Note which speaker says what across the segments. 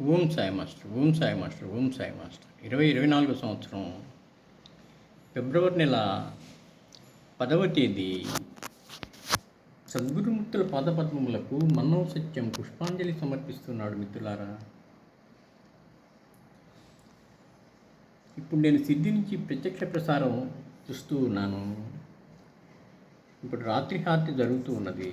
Speaker 1: Om Sai master Om Sai master Om Sai master. ఇరవై ఇరవై నాలుగో సంవత్సరం ఫిబ్రవరి నెల పదవ తేదీ. సద్గురుమూర్తుల పాదపద్మములకు మన్నవ సత్యం పుష్పాంజలి సమర్పిస్తున్నాడు మిత్రులారా. ఇప్పుడు నేను సిద్ధి నుంచి ప్రత్యక్ష ప్రసారం చూస్తూ ఉన్నాను. ఇప్పుడు రాత్రి హారతి జరుగుతూ ఉన్నది.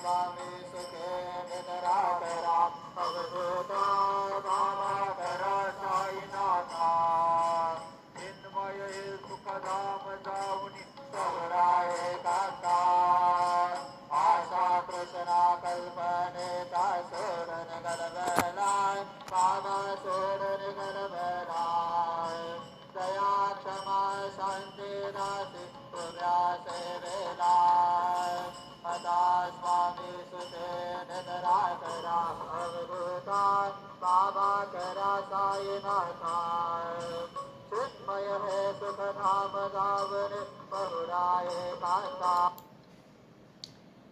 Speaker 2: स्वामी सुखे निद्रा करा अवधूता साईनाथाय चिन्मय हे सुखधाम गावन बहुराय कांता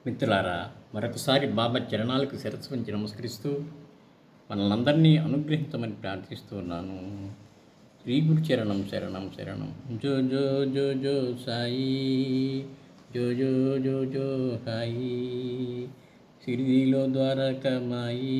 Speaker 1: మిత్రులారా మరొకసారి బాబా చరణాలకు శిరస్సు వంచి నమస్కరిస్తూ మనల్నందరినీ అనుగ్రహించమని ప్రార్థిస్తూ ఉన్నాను శ్రీ గురు చరణం శరణం శరణం జో జో జో జో సాయి జో జో జో జో హాయి సిరిదిలో ద్వారకమాయి